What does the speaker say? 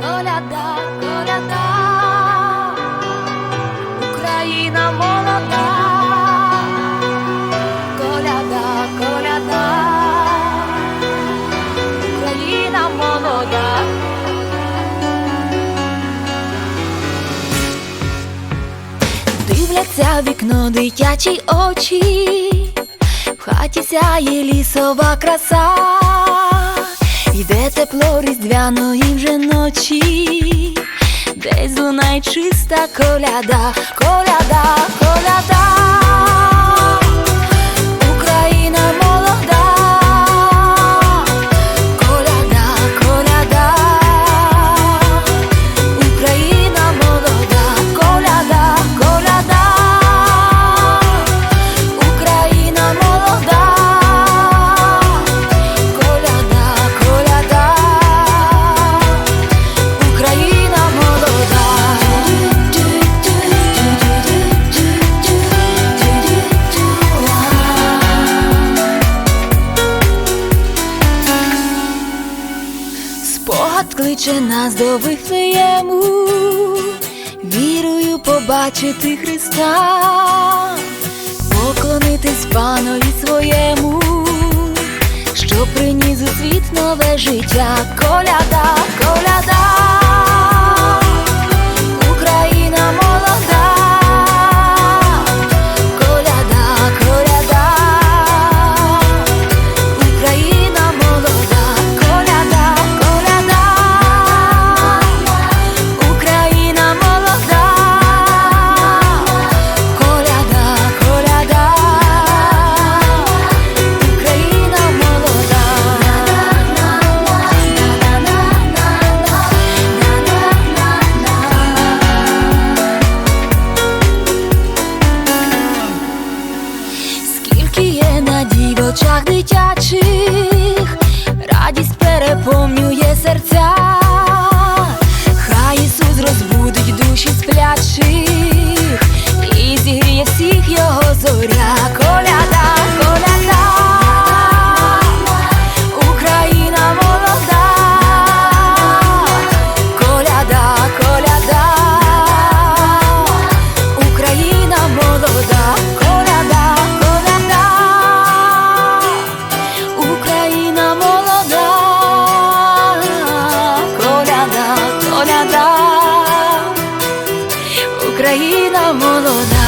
коляда, коляда, Україна молода, коляда, коляда, Україна молода. Дивляться вікно дитячі очі, в хаті сяє лісова краса, йде тепло різдвяної вже ночі, десь лунає чиста коляда, коляда, Спогад кличе нас до Вифлеєму, вірою побачити Христа, поклонитись панові своєму, що приніс у світ нове життя, коляда, коляда, коляда, коляда, Україна молода.